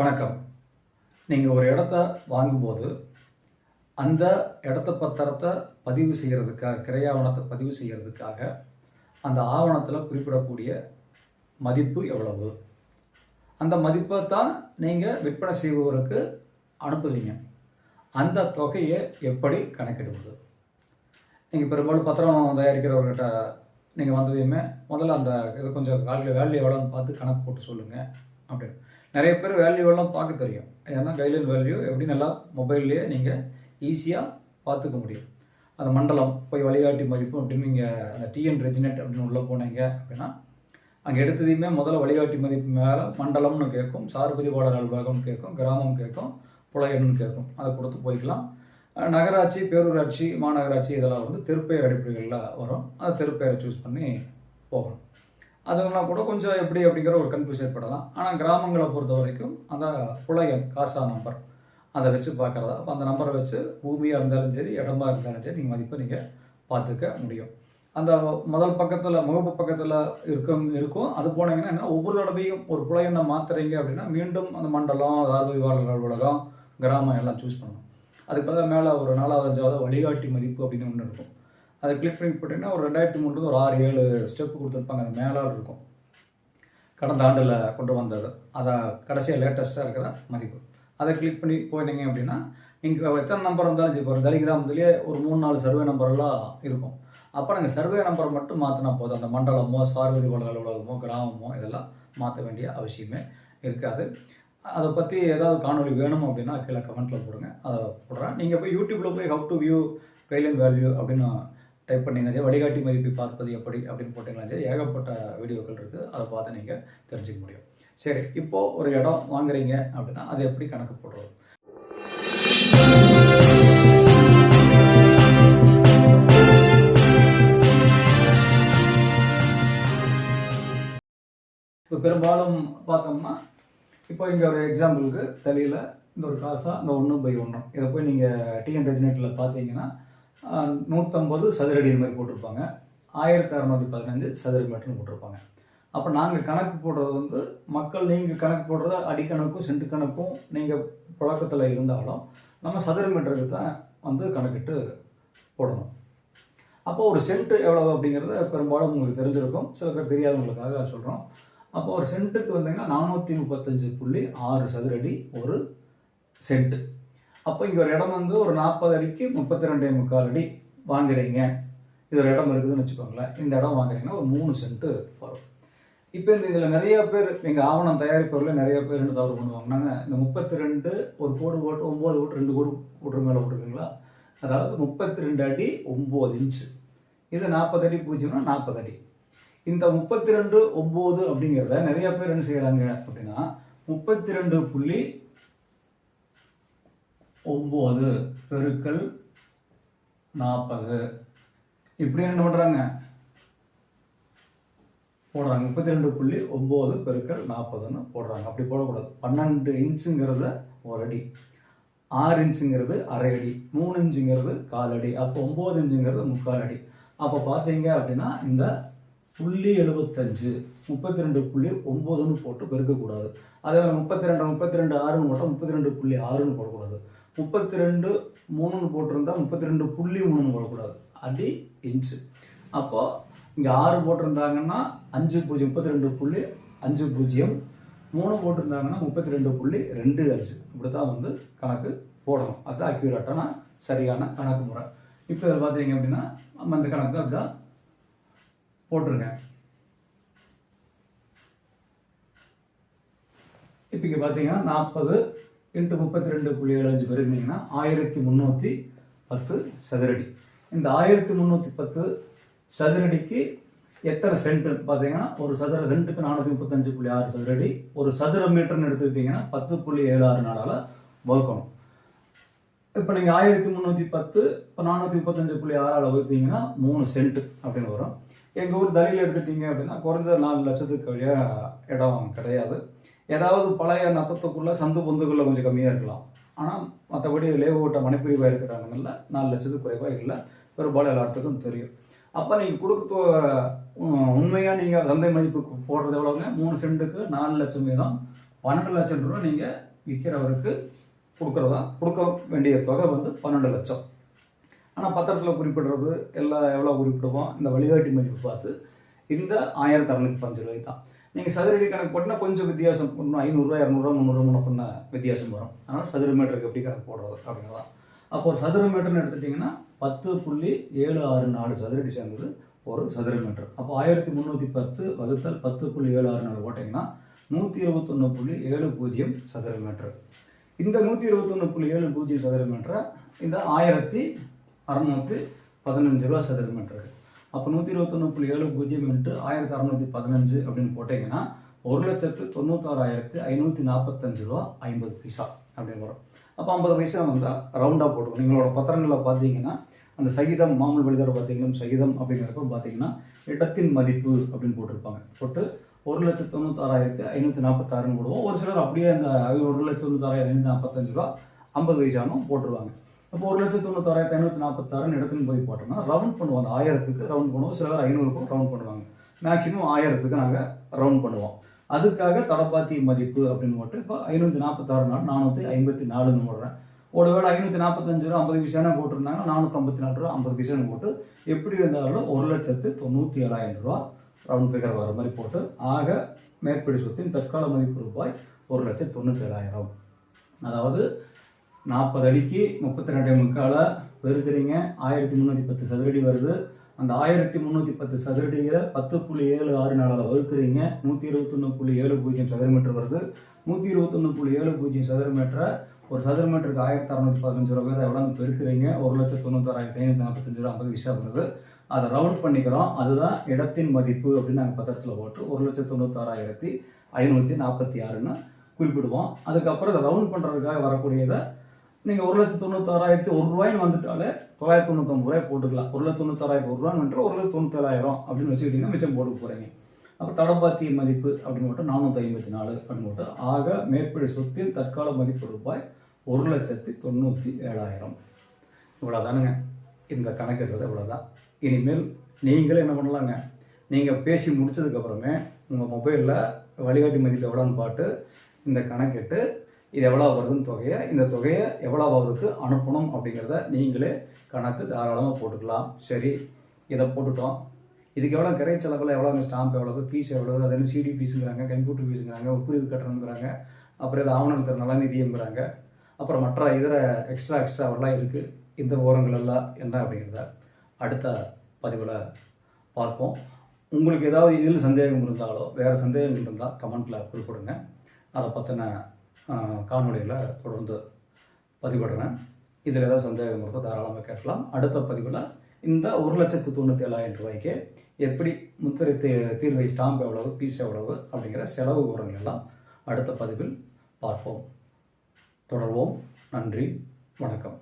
வணக்கம். நீங்கள் ஒரு இடத்த வாங்கும்போது அந்த இடத்த பத்திரத்தை பதிவு செய்கிறதுக்காக கிரையாவணத்தை பதிவு செய்கிறதுக்காக அந்த ஆவணத்தில் குறிப்பிடக்கூடிய மதிப்பு எவ்வளவு? அந்த மதிப்பை தான் நீங்கள் விற்பனை செய்பவருக்கு அனுப்புவீங்க. அந்த தொகையை எப்படி கணக்கிடுவது? நீங்கள் பெரும்பாலும் பத்திரம் தயாரிக்கிறவர்கிட்ட நீங்கள் வந்ததையுமே முதல்ல அந்த இது கொஞ்சம் வேல்யூ வேல்யூ எவ்வளோன்னு பார்த்து கணக்கு போட்டு சொல்லுங்கள் அப்படின்னு நிறைய பேர் வேல்யூ எல்லாம் பார்க்க தெரியும். ஏன்னா கைட்லைன் வேல்யூ எப்படி நல்லா மொபைல்லையே நீங்கள் ஈஸியாக பார்த்துக்க முடியும். அந்த மண்டலம் போய் வழிகாட்டி மதிப்பு அப்படின்னு நீங்கள் அந்த டிஎன் ரெஜினெட் அப்படின்னு உள்ளே போனீங்க அப்படின்னா அங்கே எடுத்ததையுமே முதல்ல வழிகாட்டி மதிப்பு மேலே மண்டலம்னு கேட்கும் சார்பதிவாளர் அலுவலகம்னு கேட்கும் கிராமம் கேட்கும் புலையன்னு கேட்கும் அதை கொடுத்து போய்க்கலாம். நகராட்சி பேரூராட்சி மாநகராட்சி இதெல்லாம் வந்து தெருப்பெயர் அடிப்படைகளில் வரும். அந்த தெருப்பெயரை சூஸ் பண்ணி போகணும். அதுனா கூட கொஞ்சம் எப்படி அப்படிங்கிற ஒரு கன்ஃபியூஸ் ஏற்படலாம். ஆனால் கிராமங்களை பொறுத்த வரைக்கும் அந்த புலையன் காசா நம்பர் அதை வச்சு பார்க்குறதா. அப்போ அந்த நம்பரை வச்சு பூமியாக இருந்தாலும் சரி இடமா இருந்தாலும் சரி நீங்கள் மதிப்பை நீங்கள் பார்த்துக்க முடியும். அந்த முதல் பக்கத்தில் முகப்பு பக்கத்தில் இருக்கும் இருக்கும். அது போனீங்கன்னா என்ன ஒவ்வொரு தடவையும் ஒரு புலையனை மாத்துறீங்க அப்படின்னா மீண்டும் அந்த மண்டலம் அறுபது அலுவலகம் கிராமம் எல்லாம் சூஸ் பண்ணணும். அதுக்கு பதிலாக மேலே ஒரு நாலாவது அஞ்சாவது வழிகாட்டி மதிப்பு அப்படின்னு ஒன்று இருக்கும். அதை கிளிக் பண்ணி போட்டிங்கன்னா ஒரு ரெண்டாயிரத்தி மூணு ஒரு ஆறு ஏழு ஸ்டெப் கொடுத்துருப்பாங்க. அந்த மேலே இருக்கும். கடந்த ஆண்டில் கொண்டு வந்தது. அதை கடைசியாக லேட்டஸ்ட்டாக இருக்கிற மதிப்பு. அதை கிளிக் பண்ணி போயிட்டீங்க அப்படின்னா நீங்கள் எத்தனை நம்பர் இருந்தாலும் சரி இப்போ ஒரு தலிகிராமத்துலேயே ஒரு மூணு நாலு சர்வே நம்பரெல்லாம் இருக்கும். அப்போ நாங்கள் சர்வே நம்பரை மட்டும் மாற்றினா போதும். அந்த மண்டலமோ சார்வதி வளர் அலுவலகமோ கிராமமோ இதெல்லாம் மாற்ற வேண்டிய அவசியமே இருக்காது. அதை பற்றி ஏதாவது காணொளி வேணும் அப்படின்னா கீழே கமெண்ட்டில் போடுங்க. அதை போடுறேன். நீங்கள் போய் யூடியூப்பில் போய் ஹவு டு வியூ கைலன் வேல்யூ அப்படின்னு டைப் பண்ணீங்கன்னா சரி வழிகாட்டி மதிப்பை பார்ப்பது எப்படி அப்படின்னு போட்டிங்கன்னா சரி ஏகப்பட்ட வீடியோக்கள் இருக்குது அதை பார்த்து நீங்கள் தெரிஞ்சுக்க முடியும். சரி இப்போது ஒரு இடம் வாங்குறீங்க அப்படின்னா அது எப்படி கணக்கு போடுறது? இப்போ பெரும்பாலும் பார்த்தோம்னா இப்போ இங்கே ஒரு எக்ஸாம்பிளுக்கு தலையில் இந்த ஒரு காசாக இந்த ஒன்று பை ஒன்று இதை போய் நீங்கள் டிஎன் ரெஜினேட்டில் பார்த்தீங்கன்னா நூற்றம்பது சதுரடி இது மாதிரி போட்டிருப்பாங்க. ஆயிரத்தி அறநூற்றி பதினஞ்சு சதுர மீட்டர்னு போட்டிருப்பாங்க. அப்போ நாங்கள் கணக்கு போடுறது வந்து மக்கள் நீங்கள் கணக்கு போடுறது அடிக்கணக்கும் சென்ட் கணக்கும் நீங்கள் புழக்கத்தில் இருந்தாலும் நம்ம சதுர மீட்டருக்கு தான் வந்து கணக்கிட்டு போடணும். அப்போ ஒரு சென்ட் எவ்வளவு அப்படிங்கிறத பெரும்பாலும் உங்களுக்கு தெரிஞ்சிருக்கும். சில பேர் தெரியாதவங்களுக்காக சொல்கிறோம் அப்போ ஒரு சென்ட்டுக்கு வந்தீங்கன்னா நானூற்றி முப்பத்தஞ்சு புள்ளி ஆறு சதுரடி ஒரு சென்ட். அப்போ இங்கே ஒரு இடம் வந்து ஒரு நாற்பது அடிக்கு முப்பத்தி ரெண்டே முக்கால் அடி வாங்குறீங்க. இது ஒரு இடம் இருக்குதுன்னு வச்சுக்கோங்களேன். இந்த இடம் வாங்குறீங்கன்னா ஒரு மூணு சென்ட்டு வரும். இப்போ இந்த இதில் நிறைய பேர் எங்கள் ஆவணம் தயாரிப்பவர்கள் நிறைய பேர் ரெண்டு தவறு பண்ணுவாங்கன்னாங்க இந்த முப்பத்தி ரெண்டு ஒரு கோடு போட்டு ஒம்பது போட்டு ரெண்டு கோடு போட்டு மேலே ஓட்டுருக்குங்களா அதாவது முப்பத்தி ரெண்டு அடி ஒம்பது இன்ச்சு. இது நாற்பது அடி பூஜ்ஜியம்னா நாற்பது அடி. இந்த முப்பத்தி ரெண்டு ஒம்பது அப்படிங்கிறத நிறைய பேர் என்ன செய்கிறாங்க அப்படின்னா முப்பத்தி ரெண்டு புள்ளி ஒம்பது பெருக்கல் நாற்பது. இப்படி என்ன பண்ணுறாங்க போடுறாங்க. முப்பத்தி ரெண்டு புள்ளி ஒம்பது பெருக்கள் நாற்பதுன்னு போடுறாங்க. அப்படி போடக்கூடாது. பன்னெண்டு இன்ச்சுங்கிறத ஒரு அடி. ஆறு இன்ச்சுங்கிறது அரை அடி. மூணு இன்ச்சுங்கிறது கால் அடி. அப்போ ஒம்பது இன்ச்சுங்கிறது முக்கால் அடி. அப்போ பார்த்தீங்க அப்படின்னா இந்த புள்ளி எழுபத்தஞ்சு முப்பத்தி ரெண்டு புள்ளி ஒம்போதுன்னு போட்டு பெருக்கக்கூடாது. அதே முப்பத்தி ரெண்டு முப்பத்தி ரெண்டு ஆறுன்னு போட்டால் முப்பத்தி ரெண்டு புள்ளி ஆறுன்னு போடக்கூடாது. முப்பத்தி ரெண்டு மூணுன்னு போட்டிருந்தா முப்பத்தி ரெண்டு புள்ளி மூணுன்னு போடக்கூடாது. அடி இன்ச்சு அப்போது இங்கே ஆறு போட்டிருந்தாங்கன்னா அஞ்சு பூஜ்ஜியம் முப்பத்தி ரெண்டு புள்ளி அஞ்சு பூஜ்ஜியம் மூணு போட்டிருந்தாங்கன்னா முப்பத்தி ரெண்டு புள்ளி ரெண்டு அஞ்சு. இப்படி தான் வந்து கணக்கு போடணும். அதுதான் அக்யூரேட்டான சரியான கணக்கு முறை. இப்போ இதில் பார்த்தீங்க அப்படின்னா நம்ம இந்த கணக்கு அதுதான் போட்டுருங்க. இப்போ இங்கே பார்த்தீங்கன்னா நாற்பது இன்ட்டு முப்பத்தி ரெண்டு புள்ளி ஏழு அஞ்சு பெருக்கினீங்கன்னா ஆயிரத்தி முந்நூற்றி பத்து சதுரடி. இந்த ஆயிரத்தி முந்நூற்றி பத்து சதுரடிக்கு எத்தனை சென்ட்டுன்னு பார்த்தீங்கன்னா ஒரு சதுர சென்ட்டுக்கு நானூற்றி முப்பத்தஞ்சு புள்ளி ஆறு சதுரடி. ஒரு சதுர மீட்டர்னு எடுத்துக்கிட்டிங்கன்னா பத்து புள்ளி ஏழு ஆறு நாளால் வகுக்கணும். இப்போ நீங்கள் ஆயிரத்தி முந்நூற்றி பத்து இப்போ நானூற்றி முப்பத்தஞ்சு புள்ளி ஆறால் வகுத்தீங்கன்னா மூணு சென்ட் அப்படின்னு வரும். எங்கள் ஊர் தலியில் எடுத்துட்டீங்க அப்படின்னா குறைஞ்ச நாலு லட்சத்துக்கு வழியாக இடம் கிடையாது. ஏதாவது பழைய நத்தத்துக்குள்ளே சந்து பொந்துக்குள்ளே கொஞ்சம் கம்மியாக இருக்கலாம். ஆனால் மற்றபடி லேவுட்ட மனைப்பிரிவாக இருக்கிறாங்கல்ல நாலு லட்சத்துக்கு குறைவாக இல்லை. பெரும்பாலும் எல்லாத்துக்கும் தெரியும். அப்போ நீங்கள் கொடுக்க உண்மையாக நீங்கள் சந்தை மதிப்புக்கு போடுறது எவ்வளோங்க மூணு சென்ட்டுக்கு நாலு லட்சம் வீதம். பன்னெண்டு லட்சம் ரூபா நீங்கள் விற்கிறவருக்கு கொடுக்குறதா? கொடுக்க வேண்டிய தொகை வந்து பன்னெண்டு லட்சம். ஆனால் பத்திரத்தில் குறிப்பிடுறது எல்லாம் எவ்வளோ குறிப்பிடுவோம் இந்த வழிகாட்டி மதிப்பு பார்த்து இந்த ஆயிரத்தி அறநூற்றி பஞ்சு ரூபாய் தான். நீங்கள் சதுரடி கணக்கு போட்டிங்கன்னா கொஞ்சம் வித்தியாசம். இன்னும் ஐநூறுரூவா இரநூறுவா முந்நூறுவா பண்ண வித்தியாசம் வரும். அதனால் சதுர மீட்டருக்கு எப்படி கணக்கு போடுறது அப்படிங்கிறதா. அப்போ ஒரு சதுர மீட்டர்னு எடுத்துட்டிங்கன்னா பத்து புள்ளி ஏழு ஆறு நாலு சதுரடி சேர்ந்தது ஒரு சதுர மீட்டர் அப்போ ஆயிரத்தி முந்நூற்றி பத்து வகுத்தல் பத்து புள்ளி ஏழு ஆறு நாலு போட்டிங்கன்னா நூற்றி இருபத்தொன்று புள்ளி ஏழு பூஜ்ஜியம் சதுர மீட்டர் இந்த நூற்றி இருபத்தொன்று புள்ளி ஏழு பூஜ்ஜியம் சதுர மீட்டரை இந்த ஆயிரத்தி அறநூற்றி பதினஞ்சு ரூபா சதுர மீட்டருக்கு அப்போ நூற்றி இருபத்தொன்று புள்ளி ஏழு பூஜ்ஜியம் இன்ட்டு ஆயிரத்தி அறநூற்றி பதினஞ்சு அப்படின்னு போட்டிங்கன்னா ஒரு லட்சத்து தொண்ணூத்தாறாயிரத்து ஐநூற்றி நாற்பத்தஞ்சு ரூபா ஐம்பது பைசா அப்படின்னு வரும். அப்போ ஐம்பது பைசா வந்தால் ரவுண்டாக போட்டுக்கணும் நீங்களோட பத்திரங்களில் பார்த்தீங்கன்னா அந்த சகிதம் மாமூல் வெளிதர பார்த்தீங்கன்னா சகிதம் அப்படிங்கிறப்ப பார்த்தீங்கன்னா இடத்தின் மதிப்பு அப்படின்னு போட்டிருப்பாங்க. போட்டு ஒரு லட்சத்து தொண்ணூத்தாறாயிரத்து ஐநூற்றி நாற்பத்தாறுன்னு போடுவோம். ஒரு சிலர் அப்படியே அந்த ஒரு லட்சத்து தொண்ணூத்தாறாயிரத்து ஐநூற்றி நாற்பத்தஞ்சு ரூபா ஐம்பது பைசானும் போட்டுருவாங்க. அப்போ ஒரு லட்சத்து தொண்ணூத்தாறாயிரத்தி ஐநூற்றி நாற்பத்தாறுன்னு எடுத்துன்னு போய் போட்டோம்னா ரவுண்ட் பண்ணுவோம் அந்த ஆயிரத்துக்கு ரவுண்ட் பண்ணுவோம். சிலர் ஐநூறுக்கும் ரவுண்ட் பண்ணுவாங்க. மேக்ஸிமம் ஆயிரத்துக்கு நாங்கள் ரவுண்ட் பண்ணுவோம். அதுக்காக தடப்பாத்தி மதிப்பு அப்படின்னு போட்டு இப்போ ஐநூற்றி நாற்பத்தாறு நாள் நானூற்றி ஐம்பத்தி நாலுன்னு போடுறேன். ஒருவேளை ஐநூற்றி நாற்பத்தஞ்சு ரூபா ஐம்பது பைசானே போட்டிருந்தாங்க நானூற்றி ஐம்பத்தி நாலு ரூபா ஐம்பது பைசானு போட்டு எப்படி இருந்தாலும் ஒரு லட்சத்து தொண்ணூற்றி ஏழாயிரம் ரூபா ரவுண்ட் ஃபிகர் வர மாதிரி போட்டு ஆக மேற்படி சொத்தின் தற்கால மதிப்பு ரூபாய் ஒரு லட்சத்து தொண்ணூற்றி ஏழாயிரம். அதாவது நாற்பது அடிக்கு முப்பத்தி ரெண்டு முக்காலாக பெருக்கிறீங்க ஆயிரத்தி முந்நூற்றி பத்து சதுரடி வருது. அந்த ஆயிரத்தி முந்நூற்றி பத்து சதுரடியில் பத்து புள்ளி ஏழு ஆறு நாளில் வகுக்கிறீங்க. நூற்றி இருபத்தொன்று புள்ளி ஏழு பூஜ்ஜியம் சதுர மீட்டர் வருது. நூற்றி இருபத்தொன்று புள்ளி ஏழு பூஜ்ஜியம் சதுர மீட்டரை ஒரு சதுர மீட்டருக்கு ஆயிரத்தி அறநூற்றி பதினஞ்சு ரூபாய் தான் எவ்வளோ பெருக்கிறீங்க. ஒரு லட்சத்து தொண்ணூத்தாறாயிரத்தி ஐநூற்றி நாற்பத்தஞ்சு ரூபா ஐம்பது விஷயம் வருது. அதை ரவுண்ட் பண்ணிக்கிறோம். அதுதான் இடத்தின் மதிப்பு அப்படின்னு நாங்கள் பத்திரத்தில் போட்டு ஒரு லட்சத்து தொண்ணூத்தாறாயிரத்தி ஐநூற்றி நாற்பத்தி ஆறுன்னு குறிப்பிடுவோம். அதுக்கப்புறம் அதை ரவுண்ட் பண்ணுறதுக்காக வரக்கூடியதை நீங்கள் ஒரு லட்சத்து தொண்ணூத்தாறாயிரத்தி ஒரு ரூபாய்னு வந்துட்டாலே தொள்ளாயிரத்தி தொண்ணூத்தொம்பது ரூபாய் போட்டுக்கலாம். ஒரு லட்சத்து தொண்ணூத்தாறாயிரத்தி ஒரு ரூபான்னு வந்துட்டு ஒரு லட்சத்து தொண்ணூத்தேழாயிரம் அப்படின்னு வச்சுக்கிட்டிங்கன்னா மிச்சம் போட்டு போகிறீங்க அப்போ தடப்பாத்தி மதிப்பு அப்படின்னு மட்டும் நானூற்றி ஐம்பத்தி நாலு அப்படின்னு மட்டும் ஆக மேற்படி சொத்தின் தற்கால மதிப்பு ரூபாய் ஒரு லட்சத்தி தொண்ணூற்றி ஏழாயிரம் இவ்வளோதானுங்க இந்த கணக்கிடுறது இவ்வளோதான் இனிமேல் நீங்களே என்ன பண்ணலாங்க? நீங்கள் பேசி முடிச்சதுக்கப்புறமே உங்கள் மொபைலில் வழிகாட்டி மதிப்பு எவ்வளோன்னு பாட்டு இந்த கணக்கிட்டு இது எவ்வளோ வருதுன்னு தொகையை இந்த தொகையை எவ்வளோ அவருக்கு அனுப்பணும் அப்படிங்கிறத நீங்களே கணக்கு தாராளமாக போட்டுக்கலாம். சரி இதை போட்டுட்டோம். இதுக்கு எவ்வளோ கிரை செலவில் எவ்வளோ ஸ்டாம்ப் எவ்வளவு ஃபீஸ் எவ்வளவு அது என்ன சிடி ஃபீஸுங்கிறாங்க கம்ப்யூட்டர் ஃபீஸுங்கிறாங்க உட்பிரிவு கட்டணங்கிறாங்க அப்புறம் இது ஆவணம் தர நலநிதியங்கிறாங்க அப்புறம் மற்ற இதர எக்ஸ்ட்ரா எக்ஸ்ட்ராவெல்லாம் இருக்குது இந்த விவரங்கள் எல்லாம் என்ன அப்படிங்கிறத அடுத்த பதிவில் பார்ப்போம். உங்களுக்கு ஏதாவது இதில் சந்தேகம் இருந்தாலோ வேறு சந்தேகம் இருந்தால் கமெண்ட்டில் குறிப்பிடுங்க. அதை பற்றின காணொலியில் தொடர்ந்து பதிவிடுறேன். இதில் ஏதாவது சந்தேகம் இருக்கோ தாராளமாக கேட்கலாம். அடுத்த பதிவில் இந்த ஒரு லட்சத்து தொண்ணூற்றி ஏழாயிரம் ரூபாய்க்கு எப்படி முத்திரை தீ தீர்வை ஸ்டாம்ப் எவ்வளவு பீஸ் எவ்வளவு அப்படிங்கிற செலவு விவரங்கள் எல்லாம் அடுத்த பதிவில் பார்ப்போம். தொடர்வோம். நன்றி. வணக்கம்.